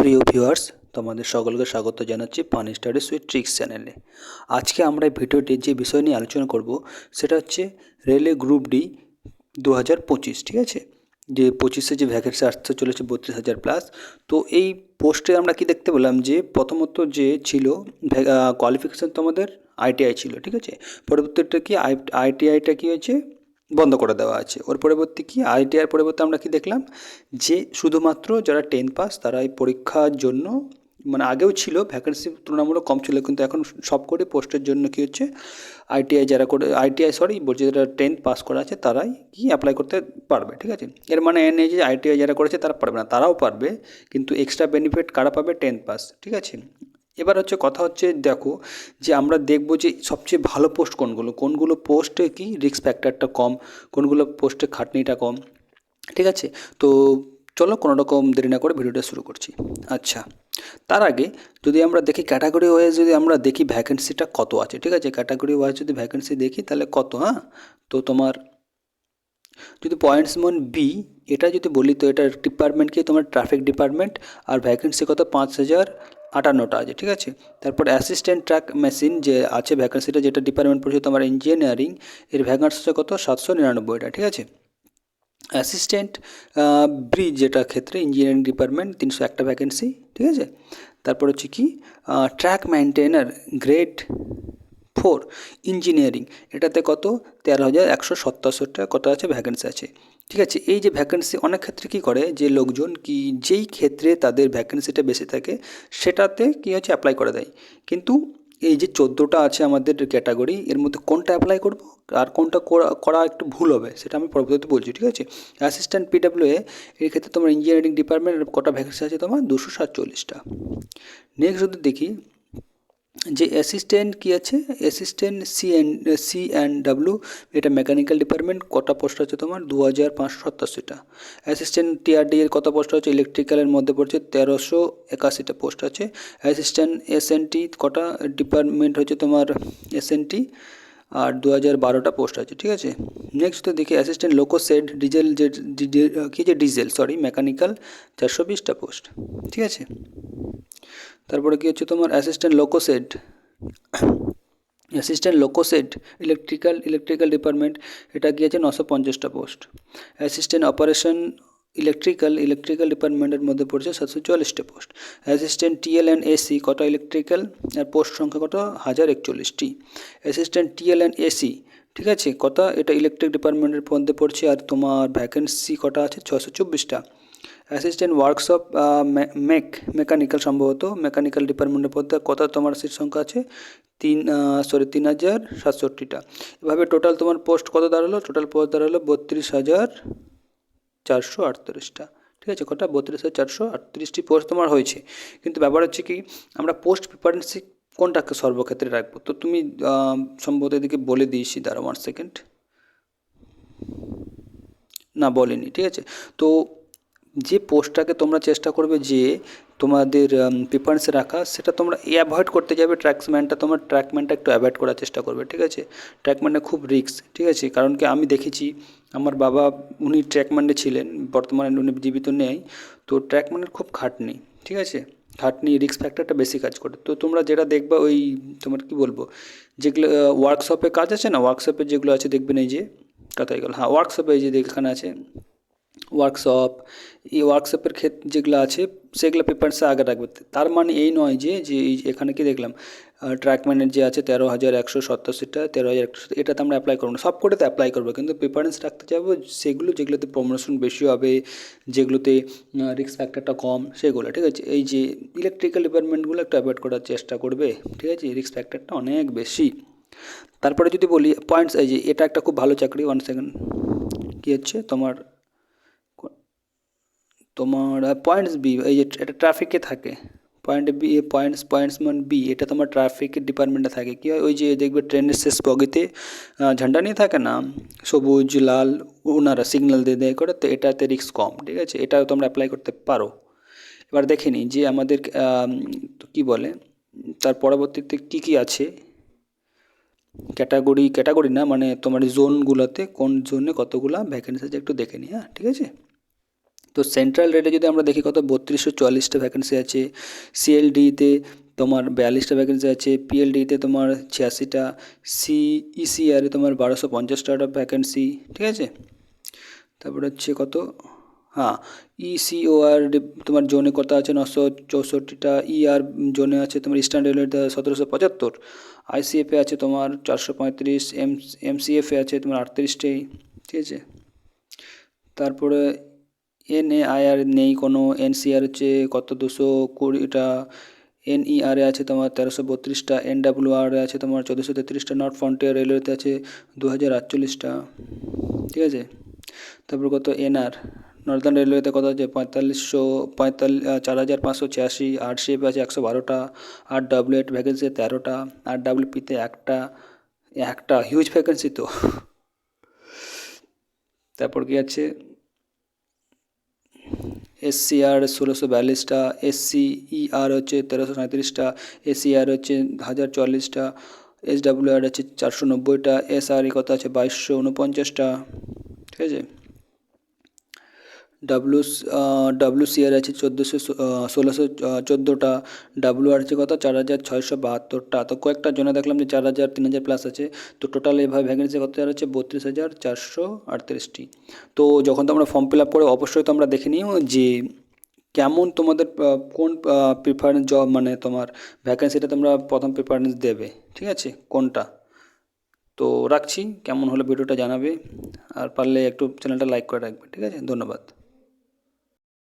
প্রিয় ভিউয়ার্স, তোমাদের সকলকে স্বাগত জানাচ্ছি পানি স্টাডি সুইট ট্রিক্স চ্যানেলে আজকে আমরা ভিডিওটি যে বিষয় নিয়ে আলোচনা করব, সেটা হচ্ছে রেলে গ্রুপ ডি দু পঁচিশ, ঠিক আছে? যে পঁচিশে যে ভ্যাকেন্সি আসতে চলেছে বত্রিশ হাজার প্লাস তো এই পোস্টে আমরা কি দেখতে পেলাম যে প্রথমত যে ছিল কোয়ালিফিকেশান তোমাদের আইটিআই ছিল, ঠিক আছে? পরবর্তীটা কি আই আইটিআইটা কী হয়েছে? বন্ধ করে দেওয়া আছে। ওর পরবর্তী কি? আইটিআর পরিবর্তে আমরা কি দেখলাম? যে শুধুমাত্র যারা টেন পাস তারা এই পরীক্ষার জন্য মানে আগেও ছিল ভ্যাকেন্সি তুলনামূলক কম ছিল, কিন্তু এখন সব করে পোস্টের জন্য কী হচ্ছে? আইটিআই যারা করে আইটিআই সরি বলছি যারা টেন্থ পাস করা আছে, তারাই কি অ্যাপ্লাই করতে পারবে, ঠিক আছে? এর মানে এ নেই যে আইটিআই যারা করেছে, তারা পারবে না, তারাও পারবে, কিন্তু এক্সট্রা বেনিফিট কারা পাবে? টেন্থ পাস ঠিক আছে? এবার হচ্ছে কথা হচ্ছে দেখো যে আমরা দেখব যে সবচেয়ে ভালো পোস্ট কোনগুলো? কোনগুলো পোস্টে কি রিস্ক ফ্যাক্টরটা কম? কোনগুলো পোস্টে খাটনিটা কম? ঠিক আছে? তো চলো কোনো রকম দেরি না করে ভিডিওটা শুরু করছি। আচ্ছা তার আগে যদি আমরা দেখি ক্যাটাগরি ওয়াইজ যদি আমরা দেখি ভ্যাকেন্সিটা কত আছে? ঠিক আছে? ক্যাটাগরি ওয়াইজ যদি ভ্যাকেন্সি দেখি তাহলে কত হ্যাঁ? তো তোমার যদি পয়েন্টস মন বি এটা যদি বলি তো এটা ডিপার্টমেন্ট কি? তোমার ট্রাফিক ডিপার্টমেন্ট আর ভ্যাকেন্সি কত? পাঁচ হাজার। আটান্নটা আছে, ঠিক আছে? তারপর অ্যাসিস্ট্যান্ট ট্র্যাক মেশিন যে আছে ভ্যাকেন্সিটা যেটা ডিপার্টমেন্ট পড়ছে তোমার ইঞ্জিনিয়ারিং এর ভ্যাকেন্সি কত? সাতশো নিরানব্বইটা, ঠিক আছে? অ্যাসিস্ট্যান্ট ব্রিজ যেটা ক্ষেত্রে ইঞ্জিনিয়ারিং ডিপার্টমেন্ট তিনশো একটা ভ্যাকেন্সি ঠিক আছে? তারপর হচ্ছে কি? Track maintainer grade four engineering এটাতে কত? তেরো হাজার একশো সত্তরটা কত আছে? ভ্যাকেন্সি আছে। ঠিক আছে, এই যে ভ্যাকেন্সি অনেক ক্ষেত্রে কী করে? যে লোকজন কি যেই ক্ষেত্রে তাদের ভ্যাকেন্সিটা বেশি থাকে, সেটাতে কী হচ্ছে অ্যাপ্লাই করে দেয়। কিন্তু এই যে চোদ্দোটা আছে আমাদের ক্যাটাগরি এর মধ্যে কোনটা অ্যাপ্লাই করব আর কোনটা করা একটু ভুল হবে, সেটা আমি পরবর্তীতে বলছি, ঠিক আছে? অ্যাসিস্ট্যান্ট পিডাব্লিউ এর ক্ষেত্রে তোমার ইঞ্জিনিয়ারিং ডিপার্টমেন্টের কটা ভ্যাকেন্সি আছে তোমার? দুশো সাতচল্লিশটা। নেক্সট যদি দেখি যে অ্যাসিস্ট্যান্ট কী আছে? Assistant C and C and W এটা মেকানিক্যাল ডিপার্টমেন্ট কটা পোস্ট আছে তোমার? দু হাজার পাঁচশো সাতাশিটা। অ্যাসিস্ট্যান্ট টিআরডি এর কত পোস্ট আছে? ইলেকট্রিক্যালের মধ্যে পড়ছে তেরোশো একাশিটা পোস্ট আছে। অ্যাসিস্ট্যান্ট এস এন টি কটা ডিপার্টমেন্ট হচ্ছে তোমার এস এন টি আর দু হাজার বারোটা পোস্ট আছে, ঠিক আছে? নেক্সট তো দেখি অ্যাসিস্ট্যান্ট লোকো সেট ডিজেল যে কী যে ডিজেল সরি মেকানিক্যাল চারশো বিশটা পোস্ট ঠিক আছে? তারপরে কী হচ্ছে তোমার assistant loco shed assistant loco shed electrical electrical department এটা কী আছে নশো পঞ্চাশটা post assistant operation electrical electrical ডিপার্টমেন্টের মধ্যে পড়ছে সাতশো চুয়াল্লিশটা post assistant TL and AC কটা ইলেকট্রিক্যাল আর পোস্ট সংখ্যা কত? হাজার একচল্লিশটি। অ্যাসিস্ট্যান্ট টিএল অ্যান্ড এসি ঠিক আছে? কত এটা ইলেকট্রিক ডিপার্টমেন্টের মধ্যে পড়ছে আর তোমার ভ্যাকেন্সি কটা আছে? ছশো চব্বিশটা। অ্যাসিস্ট্যান্ট ওয়ার্কশপ মেক মেকানিক্যাল সম্ভবত মেকানিক্যাল ডিপার্টমেন্টের মধ্যে কত তোমার সিট সংখ্যা আছে? তিন সরি তিন হাজার সাতষট্টিটা। এভাবে টোটাল তোমার পোস্ট কত দাঁড়াল? টোটাল পোস্ট দাঁড়াল বত্রিশ হাজার চারশো আটত্রিশটা। ঠিক আছে, কটা? বত্রিশ হাজার চারশো আটত্রিশটি পোস্ট তোমার হয়েছে। কিন্তু ব্যাপার হচ্ছে কি, আমরা পোস্ট প্রিপারেন্সি কোনটাকে সর্বক্ষেত্রে রাখব? তো তুমি সম্ভবত এদিকে বলে দিয়েছি দাঁড়া ওয়ান সেকেন্ড না, বলিনি, ঠিক আছে? তো যে পোস্টটাকে তোমরা চেষ্টা করবে যে তোমাদের প্রিফারেন্সে রাখা, সেটা তোমরা অ্যাভয়েড করতে যাবে ট্র্যাকসম্যানটা তোমার ট্র্যাকম্যানটা একটু অ্যাভয়েড করার চেষ্টা করবে, ঠিক আছে? ট্র্যাকম্যানটা খুব রিক্স ঠিক আছে? কারণ কি, আমি দেখেছি, আমার বাবা, উনি ট্র্যাকম্যানে ছিলেন, বর্তমানে উনি জীবিত নেই, তো ট্র্যাকম্যানের খুব খাটনি, ঠিক আছে? খাটনি রিক্স ফ্যাক্টরটা বেশি কাজ করে। তো তোমরা যেটা দেখবা, ওই, তোমার কি বলব, যেগুলো ওয়ার্কশপে কাজ আছে না? ওয়ার্কশপে যেগুলো আছে দেখবেন এই যে কথাই গেল? হ্যাঁ ওয়ার্কশপে এই যে, এখানে আছে ওয়ার্কশপ এই ওয়ার্কশপের ক্ষেত্রে যেগুলো আছে, সেগুলো পেপারসে আগে রাখবে। তার মানে এই নয় যে যে এখানে কি দেখলাম ট্র্যাকম্যানের যে আছে, তেরো হাজার একশো সত্তরশিটা তেরো হাজার একশো এটাতে আমরা অ্যাপ্লাই করব না। সব কটাতে অ্যাপ্লাই করব, কিন্তু প্রিফারেন্স রাখতে যাব সেগুলো যেগুলোতে প্রমোশন বেশি হবে, যেগুলোতে রিস্ক ফ্যাক্টরটা কম, সেগুলো, ঠিক আছে? এই যে ইলেকট্রিক্যাল ডিপার্টমেন্টগুলো একটু অ্যাভয়েড করার চেষ্টা করবে, ঠিক আছে? রিস্ক ফ্যাক্টরটা অনেক বেশি। তারপরে যদি বলি পয়েন্টস এই যে এটা একটা খুব ভালো চাকরি ওয়ান সেকেন্ড কী হচ্ছে? তোমার তোমার পয়েন্টস বি এই যে এটা ট্রাফিকে থাকে। পয়েন্ট বি পয়েন্টস পয়েন্টস মান বি এটা তোমার ট্রাফিক ডিপার্টমেন্টে থাকে। কী হয়, ওই যে দেখবে ট্রেনের শেষ বগিতে ঝান্ডা নিয়ে থাকে না? সবুজ, লাল ওনারা সিগন্যাল দিয়ে দেয় করে, তো এটাতে রিস্ক কম, ঠিক আছে? এটাও তোমরা অ্যাপ্লাই করতে পারো। এবার দেখে নিই যে আমাদের কি বলে, তার পরবর্তীতে কী কী আছে? ক্যাটাগরি ক্যাটাগরি না মানে তোমার জোনগুলোতে কোন জোনে কতগুলা ভ্যাকেন্সি আছে একটু দেখে নিই হ্যাঁ ঠিক আছে? তো সেন্ট্রাল রেটে যদি আমরা দেখি কত? বত্রিশশো চুয়াল্লিশটা ভ্যাকেন্সি আছে। সিএলডিতে তোমার বিয়াল্লিশটা ভ্যাকেন্সি আছে। পিএলডিতে তোমার ছিয়াশিটা। সিইসিআরে তোমার বারোশো পঞ্চাশটা ভ্যাকেন্সি ঠিক আছে? তারপরে হচ্ছে কত? হ্যাঁ ইসিওআর তোমার জোনে কত আছে? নশো চৌষট্টিটা। ইআর জোনে আছে তোমার ইস্টার্ন রেলওয়েতে সতেরোশো পঁচাত্তর। আইসিএফে আছে তোমার চারশো পঁয়ত্রিশ। এম এমসিএফে আছে তোমার আটত্রিশটাই, ঠিক আছে? তারপরে এনএআইআর নেই কোনো এনসিআর হচ্ছে কত, দুশো কুড়িটা এনইআরে আছে তোমার তেরোশো বত্রিশটা এনডাব্লিউআরে আছে তোমার চোদ্দোশো তেত্রিশটা নর্থ ফ্রন্টিয়ার রেলওয়েতে আছে দু হাজার আটচল্লিশটা, ঠিক আছে? তারপর কত এনআর নর্দার্ন রেলওয়েতে কত আছে? পঁয়তাল্লিশশো পঁয়তাল্লিশ চার হাজার পাঁচশো ছিয়াশি আর সিএফে আছে একশো বারোটা আর ডাব্লিউ এইট ভ্যাকেন্সি তেরোটা আর ডাব্লিউপিতে একটা একটা হিউজ ভ্যাকেন্সি তো। তারপর কি আছে? এসসিআর ষোলোশো বিয়াল্লিশটা এসসি ইআর হচ্ছে তেরোশো সাঁত্রিশটা এসিআর হচ্ছে হাজার চল্লিশটা এসডাব্লিউআর ডাব্লিউ আর হচ্ছে চারশো নব্বইটা এসআর কত আছে বাইশশো উনপঞ্চাশটা ঠিক আছে? ডাব্লু ডাব্লু সিআর আছে চোদ্দোশো ষোলোশো চোদ্দোটা। ডাব্লু আর আছে কত? চার হাজার ছয়শো বাহাত্তরটা। তো কয়েকটার জন্য দেখলাম যে চার হাজার, তিন হাজার প্লাস আছে। তো টোটাল এভাবে ভ্যাকেন্সি কত আছে? বত্রিশ হাজার চারশো আটত্রিশটি। তো যখন তোমরা ফর্ম ফিল আপ করে, অবশ্যই তোমরা দেখে নিও যে কেমন তোমাদের কোন প্রিফারেন্স জব মানে তোমার ভ্যাকেন্সিটা তোমরা প্রথম প্রিফারেন্স দেবে। ঠিক আছে? কোনটা? তো রাখছি। কেমন হলো ভিডিওটা জানাবে। আর পারলে একটু চ্যানেলটা লাইক করে রাখবে। ঠিক আছে? ধন্যবাদ।